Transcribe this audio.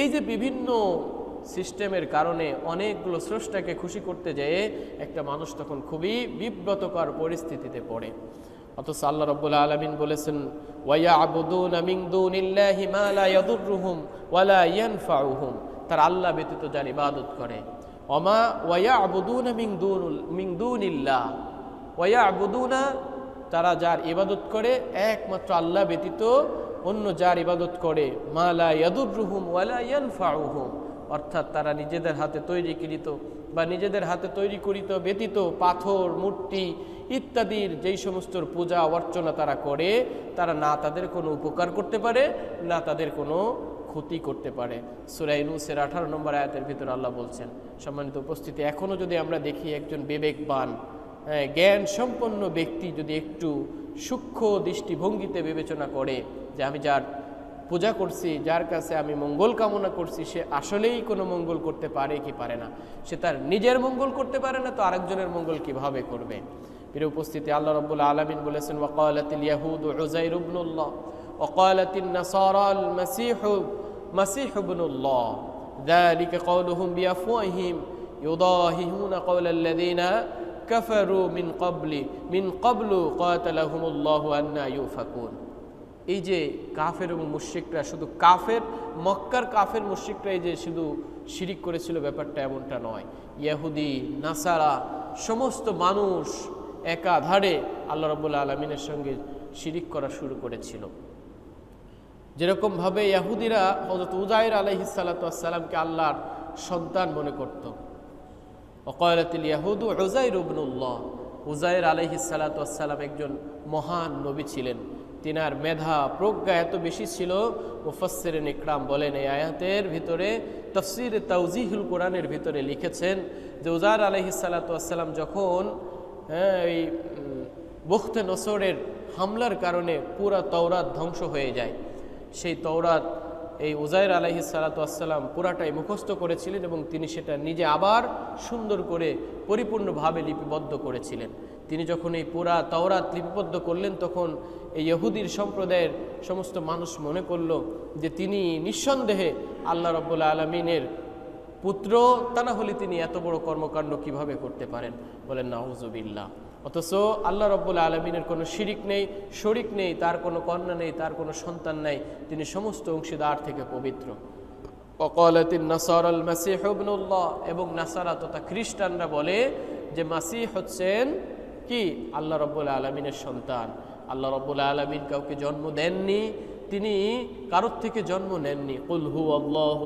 এই যে বিভিন্ন সিস্টেমের কারণে অনেকগুলো স্রষ্টাকে খুশি করতে যেয়ে একটা মানুষ তখন খুবই বিব্রতকর পরিস্থিতিতে পড়ে। অথচ আল্লাহ রব্বুল আলমিন বলেছেন ওয়াইয়া আবুদুন মিংদুনিল্লাহি মা লা ইয়াদুররুহুম ওয়ালা ইয়ানফাউহুম। তার আল্লাহ ব্যতীত যার ইবাদত করে। অমা ওয়াইয়া আবুদুন মিংদুনুল মিংদুনিল্লাহ ওয়াইয়া আবুদুনা তারা যার ইবাদত করে, একমাত্র আল্লাহ ব্যতীত অন্য যার ইবাদত করে মালা ইয়াদুররুহুম ওয়ালা ইয়ানফাউহুম। অর্থাৎ তারা নিজেদের হাতে তৈরি তৈরিকৃত বা নিজেদের হাতে তৈরি করিত ব্যতীত পাথর, মূর্তি ইত্যাদির যেই সমস্ত পূজা অর্চনা তারা করে, তারা না তাদের কোনো উপকার করতে পারে, না তাদের কোনো ক্ষতি করতে পারে। সুরাইনুসের আঠারো নম্বর আয়াতের ভিতরে আল্লাহ বলছেন, সম্মানিত উপস্থিতি এখনও যদি আমরা দেখি একজন বিবেকবান জ্ঞান সম্পন্ন ব্যক্তি যদি একটু সূক্ষ্ম দৃষ্টিভঙ্গিতে বিবেচনা করে যে আমি যার পূজা করছি যার কাছে আমি মঙ্গল কামনা করছি সে আসলেই কোনো মঙ্গল করতে পারে কি পারে না সে তার নিজের মঙ্গল করতে পারে না তো আরেকজনের মঙ্গল কিভাবে করবে প্রিয় উপস্থিতি আল্লাহ রব্বুল আলমিন বলেছেন ওয়াকালাতিল ইয়াহুদ উজাইর ইবনুল্লাহ ওয়াকালাতিন নাসারাল মাসিহ মাসিহ ইবনুল্লাহ ذلك قولهم بأفواههم يضاهئون قول الذين কাফারু মিন কবলি মিন কবলু কতালাহমুল্লাহ আন্না ইউফাকুন। এই যে কাফের এবং মুশ্রিকরা, শুধু কাফের, মক্কার কাফের মুশ্রিকরা এই যে শুধু শিরিক করেছিল, ব্যাপারটা এমনটা নয়। ইয়াহুদি, নাসারা, সমস্ত মানুষ একাধারে আল্লাহ রবুল্লা আলমিনের সঙ্গে শিরিক করা শুরু করেছিল। যেরকমভাবে ইয়াহুদিরা হজরত উজাইর আলহিসাল্লাতামকে আল্লাহর সন্তান মনে করত। অকয়রাতিল ইয়াহুদু উজাইর উবনুল্লাহ উজাইর আলহিসাল্লাতাম একজন মহান নবী ছিলেন। তিনার মেধা, প্রজ্ঞা এত বেশি ছিল মুফাসসির ইকরাম বলেন এই আয়াতের ভিতরে তফসির তাউজিহুল কোরআনের ভিতরে লিখেছেন যে উজার আলহিসাল্লাতাম যখন হ্যাঁ এই বখতে নসরের হামলার কারণে পুরা তওরাত ধ্বংস হয়ে যায়, সেই তওরাত এই উজাইর আলহি সালাতাম পুরাটাই মুখস্থ করেছিলেন এবং তিনি সেটা নিজে আবার সুন্দর করে পরিপূর্ণভাবে লিপিবদ্ধ করেছিলেন। তিনি যখন এই পুরা তওরাত লিপিবদ্ধ করলেন, তখন এই ইহুদির সম্প্রদায়ের সমস্ত মানুষ মনে করল যে তিনি নিঃসন্দেহে আল্লাহ রব্বুল্লা আলমিনের পুত্র। তা না হলে তিনি এত বড় কর্মকাণ্ড কীভাবে করতে পারেন? বলেন নাহুজুবিল্লাহ অথচ আল্লাহ রব্বুল আলমিনের কোনো শিরিক নেই, শরিক নেই, তার কোনো কন্যা নেই, তার কোনো সন্তান নেই, তিনি সমস্ত অংশীদার থেকে পবিত্র। নাসার এবং নাসারা তথা খ্রিস্টানরা বলে যে মাসিহ হচ্ছেন কি? আল্লাহ রব্বুল আলমিনের সন্তান। আল্লাহ রব্বুল আলমিন কাউকে জন্ম দেননি, তিনি কারোর থেকে জন্ম নেননি। কুলহু আল্লাহ